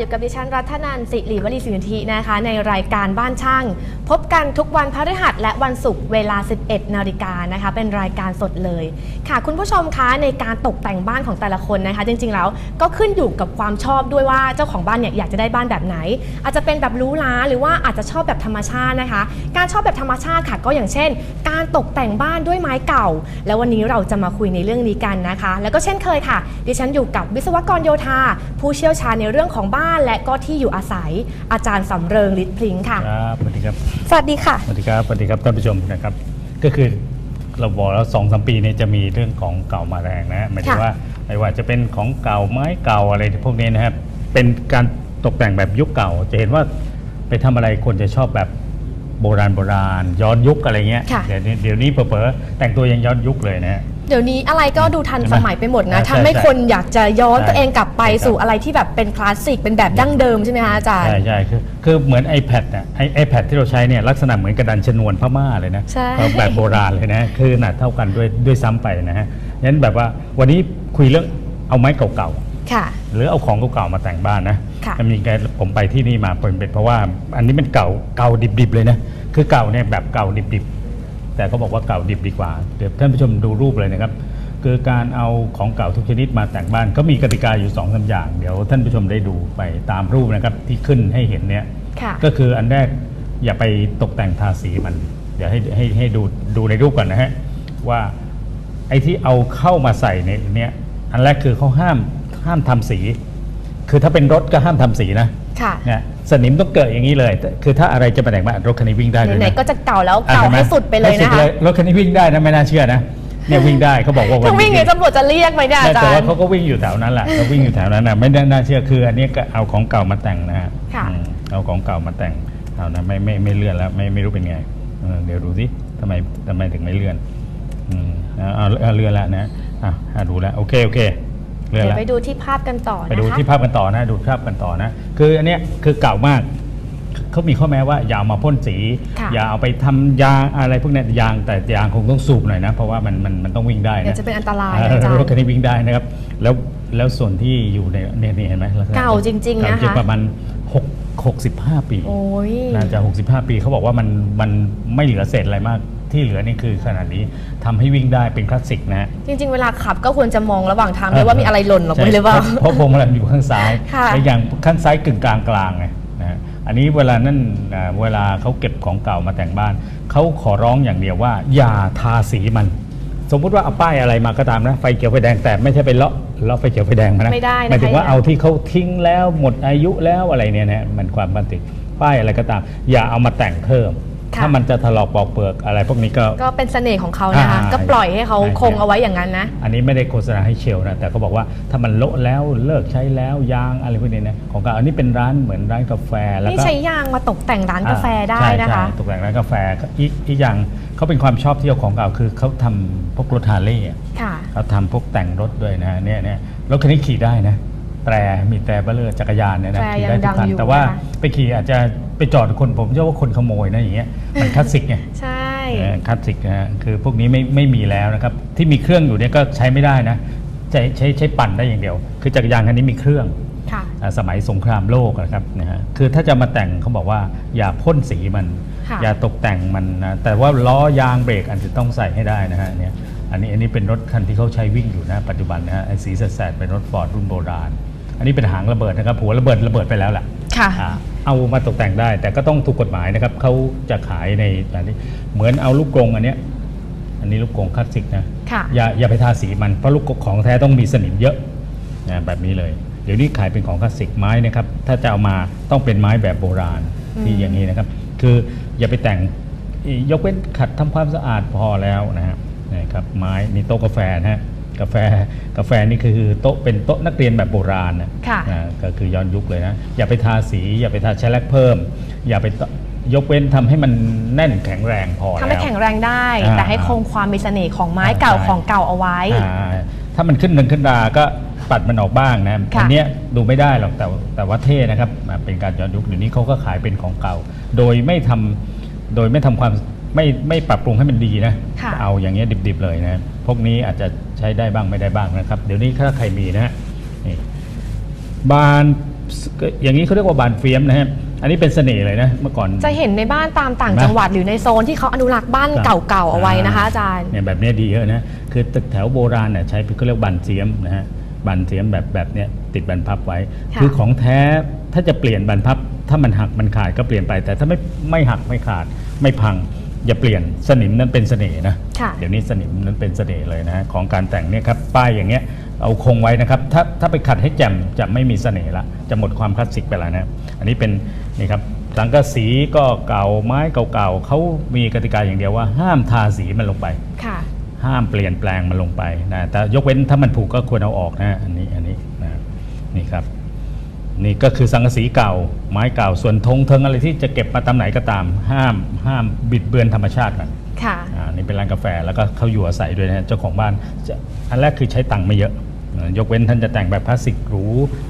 อยู่กับดิฉันรัฐนันสิริวลีสินธินะคะ ในรายการบ้านช่าง พบกันทุกวันพฤหัสและวันศุกร์เวลา 11 นาฬิกานะคะ เป็นรายการสดเลย ค่ะ คุณผู้ชมคะในการตกแต่งบ้านของแต่ละคนนะคะ จริงๆแล้วก็ขึ้นอยู่กับความชอบด้วยว่าเจ้าของบ้านเนี่ยอยากจะได้บ้านแบบไหน อาจจะเป็นแบบรูหราหรือว่าอาจจะชอบแบบธรรมชาตินะคะ การชอบแบบธรรมชาติค่ะ ก็อย่างเช่น การตกแต่งบ้านด้วยไม้เก่า แล้ววันนี้เราจะมาคุยในเรื่องนี้กันนะคะ แล้วก็เช่นเคยค่ะ ดิฉันอยู่กับวิศวกรโยธา ผู้เชี่ยวชาญในเรื่องของบ้านและก็ที่อยู่อาศัย อาจารย์สำเริงฤทธิ์พลิงค่ะครับสวัสดีครับสวัสดีค่ะ สวัสดีครับสวัสดีครับท่านผู้ชมนะครับ ก็คือเราบอกแล้วสองสามปีนี้จะมีเรื่องของเก่ามาแรงนะหมายถึงค่ะว่าไม่ว่าจะเป็นของเก่าไม้เก่าอะไรพวกนี้นะครับ เป็นการตกแต่งแบบยุคเก่า จะเห็นว่าไปทำอะไรคนจะชอบแบบโบราณโบราณ ย้อนยุคอะไรเงี้ยค่ะเดี๋ยวนี้เดี๋ยวนี้เผลอๆแต่งตัวยังย้อนยุคเลยนะฮะ เดี๋ยวนี้อะไรก็ดูทันใช่ไหมสมัยไปหมดนะใช่ทำให้ใช่คนอยากจะย้อนใช่ตัวเองกลับไปใช่ครับสู่อะไรที่แบบเป็นคลาสสิกเป็นแบบดั้งเดิมใช่ไหมคะอาจารย์ ใช่ใช่คือคือเหมือน iPad น่ะไอ iPad ที่เราใช้เนี่ยลักษณะเหมือนกระดานชนวนพม่าเลยนะใช่ก็แบบโบราณเลยนะคือขนาดเท่ากันด้วยด้วยซ้ำไปนะฮะงั้นแบบว่าวันนี้คุยเรื่องเอาไม้เก่าๆ ค่ะ หรือเอาของเก่าๆมาแต่งบ้านนะค่ะมันมีการผมไปที่นี่มาเป็นเป็นเพราะว่า อันนี้มันเก่าเก่าดิบๆเลยนะ คือเก่าเนี่ยแบบเก่าดิบๆ แต่เขาบอกว่าเก่าดิบดีกว่าเดี๋ยวท่านผู้ชมดูรูปเลยนะครับ คือการเอาของเก่าทุกชนิดมาแต่งบ้านก็มีกติกาอยู่2องสามอย่าง เดี๋ยวท่านผู้ชมได้ดูไปตามรูปนะครับที่ขึ้นให้เห็นเนี่ยค่ะก็คืออันแรกอย่าไปตกแต่งทาสีมัน เดี๋ยวให้ให้ให้ดูดูในรูปก่อนนะฮะว่าไอ้ที่เอาเข้ามาใส่ในเนี่ยอันแรกคือเขาห้ามห้ามทำสี คือถ้าเป็นรถก็ห้ามทำสีนะค่ะเนี่ย สนิมต้องเกิดอย่างนี้เลย คือถ้าอะไรจะมาแต่งบ้านรถคันนี้วิ่งได้เลยไหนนะ ๆก็จะเก่าแล้วอะเก่าห็นไมให้สุดไปเลยให้นะคะรถคันนี้วิ่งได้นะไม่น่าเชื่อนะเนี่ยวิ่งได้เขาบอกว่าถ้าวิ่งนี้เนี่ยตำรวจจะเรียกไหมเนี่ยอาแต่จารว่าย์ เขาก็วิ่งอยู่แถวนั้นแหละเขาวิ่งอยู่แถวนั้นนะไม่ได้น่าเชื่อคือ อันนี้ก็เอาของเก่ามาแต่งนะฮะค่ะ อืมเอาของเก่ามาแต่งเอานะไม่ไม่ไม่เลื่อนแล้วไม่ไม่รู้เป็นไงเออเดี๋ยวดูสิทำไมทำไมถึงไม่เลื่อนอืมเอาเอาเอาเลื่อนแล้วนะอะอะดูแล้วโอเคโอเค เลื่อนเดี๋ยแล้ววไปดูที่ภาพกันต่อไปนะดูคะ ที่ภาพกันต่อนะดูภาพกันต่อนะ คืออันเนี้ยคือเก่ามากเขามีข้อแม้ว่าอย่าเอามาพ่นสี ค่ะ อย่าเอาไปทำยางอะไรพวกเนี้ยยางแต่ยางคงต้องสูบหน่อยนะ เพราะว่ามันมันมันต้องวิ่งได้เดี๋ยวนะจะเป็นอันตรายเอนะออาจารรถคันย์นี้วิ่งได้นะครับ แล้วแล้วส่วนที่อยู่ในเนี่ยนี่เห็นไหมลัษณะเก่าจริงๆนะคะ เก่าจริงประมาณหกหกสิบห้าปี โอ้ย น่าจะ 65 ปีเขาบอกว่ามันมันไม่เหลือเศษอะไรมาก ที่เหลือนี่คือขนาดนี้ทำให้วิ่งได้เป็นคลาสสิกนะฮะจริง ๆ เวลาขับก็ควรจะมองระหว่างทางด้วยว่ามีอะไรหล่นลงไปหรือเปล่า ใช่เพราะพวงมาลัยมันอยู่ข้างซ้ายค่ะ และอย่างข้างซ้ายกึ่งกลางกลางไงนะฮะอันนี้เวลานั่นอ่าเวลาเขาเก็บของเก่ามาแต่งบ้าน เขาขอร้องอย่างเดียวว่า อย่าทาสีมัน สมมุติว่าเอาป้ายอะไรมาก็ตามนะไฟเขียวไฟแดงแต่ไม่ใช่ไปเลาะเลาะไฟเขียวไฟแดงมานะไม่ได้นะคะ หมายถึงว่าเอาที่เขาทิ้งแล้วหมดอายุแล้วอะไรเนี่ยนะมันความปฏิป้ายอะไรก็ตาม อย่าเอามาแต่งเพิ่มค่ะ ถ้ามันจะถลอกปอกเปลือกอะไรพวกนี้ก็ ก็เป็นเสน่ห์ของเขานะคะ อ่าก็ปล่อยให้เขาใช่ คงเอาไว้อย่างนั้นนะ อันนี้ไม่ได้โฆษณาให้เชลนะ แต่เขาบอกว่าถ้ามันโละแล้วเลิกใช้แล้วยางอะไรพวกนี้นะของเขาอันนี้เป็นร้านเหมือนร้านกาแฟแล้วนี่ก็ใช้ยางมาตกแต่งร้านกาแฟได้ใช่นะคะใช่ตกแต่งร้านกาแฟอีกอีกอย่างเขาเป็นความชอบที่เอาของเก่าคือเขาทำพวกรถฮาร์เลย์อะค่ะ เขาทำพวกแต่งรถด้วยนะเนี่ยเนี่ยรถคันนี้ขี่ได้นะ แตรมีแตรเบลเลอร์จักรยานเนี่ยนะแตรขี่ได้ทุกคัยังดังนอยู่แต่ว่านะคะ ไปขี่อาจจะไปจอดคนผมเชื่อว่าคนขโมยนะอย่างเงี้ยมันคลาสสิกไง ใช่ เออคลาสสิกนะฮะคือพวกนี้ไม่ไม่มีแล้วนะครับ ที่มีเครื่องอยู่เนี่ยก็ใช้ไม่ได้นะ ใช้ใช้ใช้ปั่นได้อย่างเดียว คือจักรยานคันนี้มีเครื่องค่ะ อ่าสมัยสงครามโลกนะครับนะฮะคือถ้าจะมาแต่งเขาบอกว่าอย่าพ่นสีมัน ค่ะ อย่าตกแต่งมันนะแต่ว่าล้อยางเบรกอันจะต้องใส่ให้ได้นะฮะเนี่ยอันนี้อันนี้เป็นรถคันที่เขาใช้วิ่งอยู่นะปัจจุบันนะฮะไอ้สีแสดๆเป็นรถฟอร์ดรุ่นโบราณ อันนี้เป็นหางระเบิดนะครับหัวระเบิดระเบิดไปแล้วแหละค่ะ อ่าเอามาตกแต่งได้ แต่ก็ต้องถูกกฎหมายนะครับเขาจะขายในอันนี้เหมือนเอาลูกกรงอันเนี้ยอันนี้ลูกกรงคลาสสิกนะค่ะ อย่าอย่าไปทาสีมันเพราะลูกกรงของแท้ต้องมีสนิมเยอะนะแบบนี้เลย เดี๋ยวนี้ขายเป็นของคลาสสิกไม้นะครับถ้าจะเอามาต้องเป็นไม้แบบโบราณที่อย่างนี้นะครับ คืออย่าไปแต่งยกเว้นขัดทำความสะอาดพอแล้วนะฮะนะครับไม้มีโต๊ะกาแฟนะฮะ กาแฟกาแฟนี่คือโต๊ะเป็นโต๊ะนักเรียนแบบโบราณนะค่ะ อ่าก็คือย้อนยุคเลยนะ อย่าไปทาสี อย่าไปทาแชลกเพิ่ม อย่าไปตยกเว้นทำให้มันแน่นแข็งแรงพอทำให้แล้ว แข็งแรงได้ อ่าแต่ให้คงความมีเสน่ห์ของไม้อ่าเก่าใช่ ของเก่าเอาไว้ อ่าถ้ามันขึ้นหนึ่งขึ้นราก็ปัดมันออกบ้างนะค่ะ อัเนี้ยดูไม่ได้หรอกแต่แต่ว่าเท่นะครับอ่าเป็นการย้อนยุคเดี๋ยวนี้เขาก็ขายเป็นของเก่า โดยไม่ทำโดยไม่ทำความไม่ไม่ปรับปรุงให้มันดีนะค่ะ เอาอย่างเงี้ยดิบๆเลยนะพวกนี้อาจจะ ใช้ได้บ้างไม่ได้บ้างนะครับ เดี๋ยวนี้ถ้าใครมีนะฮะนี่บานอย่างนี้เขาเรียกว่าบานเฟียมนะฮะอันนี้เป็นเสน่ห์เลยนะเมื่อก่อนจะเห็นในบ้านตามต่างเห็นไหมจังหวัดหรือในโซนที่เขาอนุรักษ์บ้านครับเก่าๆเอาไว้นะคะอาจารย์เนี่ยแบบเนี้ยดีเยอะนะคือตึกแถวโบราณเนี่ยใช้เขาเรียกบันเสียมนะฮะบันเสียมแบบแบบเนี้ยติดบันพับไว้ค่ะคือของแท้ถ้าจะเปลี่ยนบันพับ ถ้ามันหักมันขาดก็เปลี่ยนไป แต่ถ้าไม่ไม่หักไม่ขาดไม่พัง อย่าเปลี่ยนสนิมนั้นเป็นเสน่ห์นะค่ะเดี๋ยวนี้สนิมนั้นเป็นเสน่ห์เลยนะฮะของการแต่งเนี่ยครับป้ายอย่างเงี้ยเอาคงไว้นะครับถ้าถ้าไปขัดให้แจ่มจะไม่มีเสน่ห์ละจะหมดความคลาสสิกไปแล้วนะอันนี้เป็นนี่ครับสังกะสีก็เก่าไม้เก่าๆเขามีกติกาอย่างเดียวว่า ห้ามทาสีมันลงไปค่ะห้ามเปลี่ยนแปลงมันลงไปนะแต่ยกเว้นถ้ามันผูกก็ควรเอาออกนะอันนี้อันนี้นะนี่ครับ นี่ก็คือสังกะสีเก่า ไม้เก่าส่วนธงเทิงอะไรที่จะเก็บมาตามไหนก็ตาม ห้ามห้ามบิดเบือนธรรมชาติกันค่ะอ่านี่เป็นร้านกาแฟแล้วก็เขาอยู่อาศัยด้วยนะฮะเจ้าของบ้านจะอันแรกคือใช้ตังค์ไม่เยอะอ่ายกเว้นท่านจะแต่งแบบพลาสติกหรู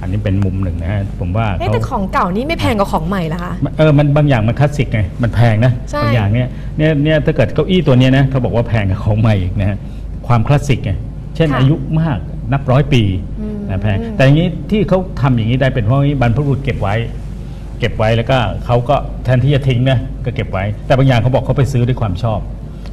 อันนี้เป็นมุมหนึ่งนะฮะผมว่าเอ๊ะเขาแต่ของเก่านี่ไม่แพงกว่าของใหม่ละคะเออมันบางอย่างมันคลาสสิกไงมันแพงนะใช่บางอย่างเนี่ยเนี่ยเนี่ยถ้าเกิดเก้าอี้ตัวเนี้ยนะเขาบอกว่าแพงกับของใหม่อีกนะฮะความคลาสสิกไงเช่นค่ะอายุมาก นับร้อยปีอืมนะแพงแต่อย่างนี้ที่เขาทำอย่างนี้ได้เป็นเพราะว่าบรรพบุรุษเก็บไว้ เก็บไว้แล้วก็เขาก็แทนที่จะทิ้งนะก็เก็บไว้ แต่บางอย่างเขาบอกเขาไปซื้อด้วยความชอบ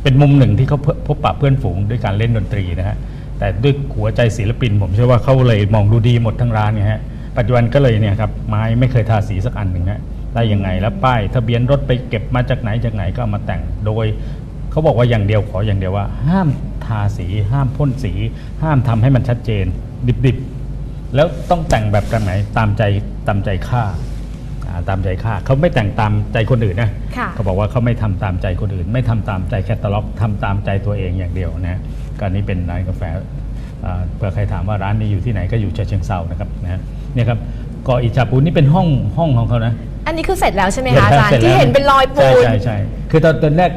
เป็นมุมหนึ่งที่เขาพพบปะเพื่อนฝูงด้วยการเล่นดนตรีนะฮะแต่ด้วยหัวใจศิลปิน ผมเชื่อว่าเขาเลยมองดูดีหมดทั้งร้านเนี่ยฮะปัจจุบันก็เลยเนี่ยครับไม้ไม่เคยทาสีสักอันหนึ่งฮะได้ยังไงแล้วป้ายทะเบียนรถไปเก็บมาจากไหนจากไหนก็เอามาแต่งโดยเขาบอกว่าอย่างเดียวขออย่างเดียวว่า ห้าม ทาสี ห้ามพ่นสี ห้ามทำให้มันชัดเจน ดิบๆ แล้วต้องแต่งแบบกันไหนตามใจตามใจข้าอ่าตามใจข้าเขาไม่แต่งตามใจคนอื่นนะค่ะเขาบอกว่าเขาไม่ทำตามใจคนอื่น ไม่ทำตามใจแคตตาล็อกทำตามใจตัวเองอย่างเดียวนะก็อันนี้เป็นร้านกาแฟอ่าเผื่อใครถามว่าร้านนี้อยู่ที่ไหนก็อยู่ฉะเชิงเซานะครับนะเนี่ยครับเกาะอิจฉาปูนนี่เป็นห้องห้องของเขานะ อันนี้คือเสร็จแล้วใช่ไหมคะอาจารย์สจที่แล้วเห็นเป็นรอยปูนใช่ใช่ใช่คือตอนตอนแรก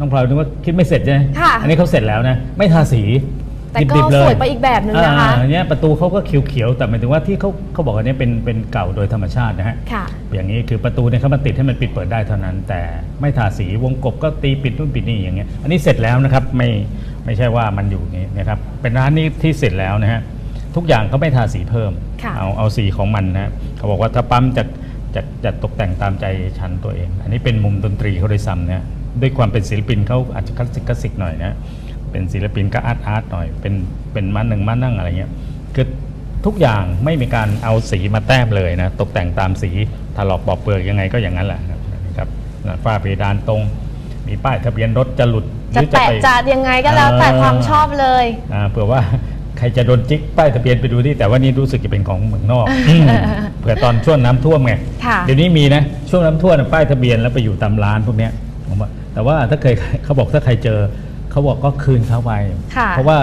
น้องน้องพลอยนึกว่าคิดไม่เสร็จใช่ไหมค่ะ อันนี้เขาเสร็จแล้วนะ ไม่ทาสีแต่ก็ดิบๆเลสวยไปอีกแบบหนึ่งนะคะ อ่าอันเนี้ยประตูเขาก็เขียวๆแต่หมายถึงว่าที่เขาเขาบอกอันเนี้ยเป็นเป็นเก่าโดยธรรมชาตินะฮะ ค่ะ อย่างนี้คือประตูเนี่ยเขามาติดให้มันปิดเปิดได้เท่านั้น แต่ไม่ทาสีวงกบก็ตีปิดนู่นปิดนี่อย่างเงี้ยอันนี้เสร็จแล้วนะครับไม่ไม่ใช่ว่ามันอยู่อย่างนี้นะครับเป็นร้านนี้ที่เสร็จแล้วนะฮะทุกอย่างเขาไม่ทาสีเพิ่ม ค่ะ เอาเอาสีของมันนะฮะเขาบอกว่าถ้าปั๊มจะจะจะตกแต่งตามใจชั้นตัวเอง อันนี้เป็นมุมดนตรีเขาด้วยซ้ำนะฮะ ด้วยความเป็นศิลปินเขาอาจจะคลาสสิกคลาสสิกหน่อยนะเป็นศิลปินก็อาร์ตอาร์ตหน่อยเป็นเป็นม้าหนึ่งม้านั่งอะไรเงี้ยคือทุกอย่างไม่มีการเอาสีมาแต้มเลยนะตกแต่งตามสีถลอกปอกเปลือกยังไงก็อย่างนั้นแหละครับนะครับฝ้าเพดานตรง มีป้ายทะเบียนรถจะหลุดหจะรือแปะไปจะยังไงก็แล้วแต่เออความชอบเลยอ่าเผื่อว่าใครจะโดนจิกป้ายทะเบียนไปดูที่แต่ว่านี่รู้สึกจะเป็นของเมืองนอกอืมเผื่อตอนช่วงน้ำท่วมไงค่ะเดี๋ยวนี้มีนะช่วงน้ำท่วมน่ะป้ายทะเบียนแล้วไปอยู่ตามร้านพวกเนี้ยผมว่า แต่ว่าถ้าเคยเขาบอกถ้าใครเจอเขาบอกก็คืนเขาไป ค่ะ เพราะว่า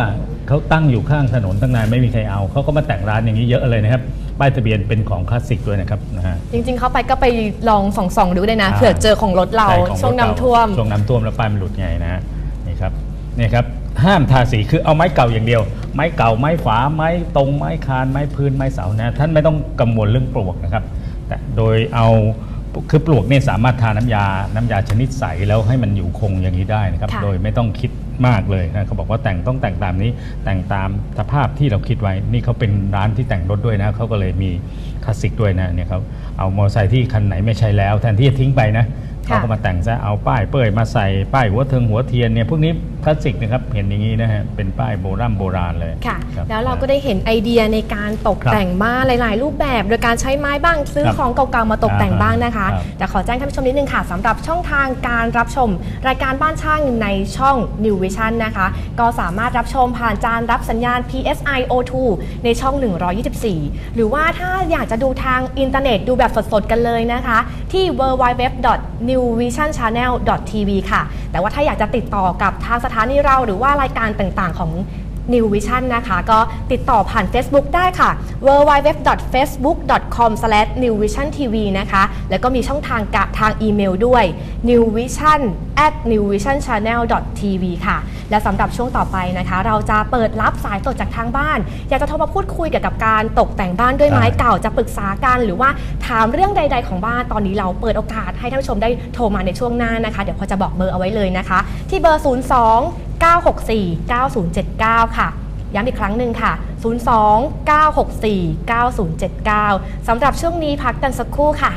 เขาตั้งอยู่ข้างถนนตั้งนานไม่มีใครเอาเขาก็มาแต่งร้านอย่างนี้เยอะเลยนะครับป้ายทะเบียนเป็นของคลาสสิกด้วยนะครับนะฮะ จริงๆ เข้าไปก็ไปลองส่องๆดูได้นะอ่า เผื่อเจอของรถเราใของช่วงรถน้ำเก่าท่วม ช่วงน้ำท่วมแล้วป้ายมันหลุดไงนะฮะนี่ครับนี่ครับห้ามทาสีคือเอาไม้เก่าอย่างเดียว ไม้เก่าไม้ฝาไม้ตรงไม้คานไม้พื้นไม้เสานะท่านไม่ต้องกังวลเรื่องปลวกนะครับแต่โดยเอา คือปลวกเนี่ยสามารถทาน้ำยา น้ำยาชนิดใสแล้วให้มันอยู่คงอย่างนี้ได้นะครับ ค่ะโดยไม่ต้องคิดมากเลยนะเขาบอกว่าแต่งต้องแต่งตามนี้ แต่งตามสภาพที่เราคิดไว้ นี่เขาเป็นร้านที่แต่งรถด้วยนะเขาก็เลยมีคลาสสิกด้วยนะเนี่ยเขาเอามอเตอร์ไซค์ที่คันไหนไม่ใช้แล้ว แทนที่จะทิ้งไปนะค่ะ เขาก็มาแต่งซะเอาป้ายเป้ยมาใส่ป้ายหัวเทิงหัวเทียนเนี่ยพวกนี้คลาสสิกนะครับเห็นอย่างนี้นะฮะเป็นป้ายโบราณโบราณเลยค่ะครับแล้วเราก็ได้เห็นไอเดียในการตกครับแต่งบ้านหลาย ๆ รูปแบบ โดยการใช้ไม้บ้างซื้อครับของเก่าๆมาตกแต่งบ้างนะคะครับแต่ขอแจ้งท่านผู้ชมนิดนึงค่ะสำหรับช่องทางการรับชม รายการบ้านช่างในช่อง New Vision นะคะ ก็สามารถรับชมผ่านจานรับสัญญาณ PSI O2 ในช่อง 124 หรือว่าถ้าอยากจะดูทางอินเทอร์เน็ตดูแบบสด ๆ กันเลยนะคะ ที่ newvisionchannel.tv ค่ะ แต่ว่าถ้าอยากจะติดต่อกับทางสถานีเราหรือว่ารายการต่างๆ ของ New Vision นะคะ ก็ติดต่อผ่าน Facebook ได้ค่ะ www.facebook.com/newvisiontv นะคะ แล้วก็มีช่องทางกะทางอีเมลด้วย newvision at newvisionchannel.tv ค่ะ และสำหรับช่วงต่อไปนะคะ เราจะเปิดรับสายสดจากทางบ้าน อยากจะโทรมาพูดคุยเกี่ยวกับการตกแต่งบ้านด้วยไม้ได้เก่าจะปรึกษากัน หรือว่าถามเรื่องใด ๆ ของบ้านตอนนี้เราเปิดโอกาสให้ท่านผู้ชมได้โทรมาในช่วงหน้านะคะ เดี๋ยวพอจะบอกเบอร์เอาไว้เลยนะคะ ที่เบอร์ 02 964 9079 ค่ะย้ำอีกครั้งหนึ่งค่ะ 02 964 9079 สำหรับช่วงนี้พักกันสักครู่ค่ะ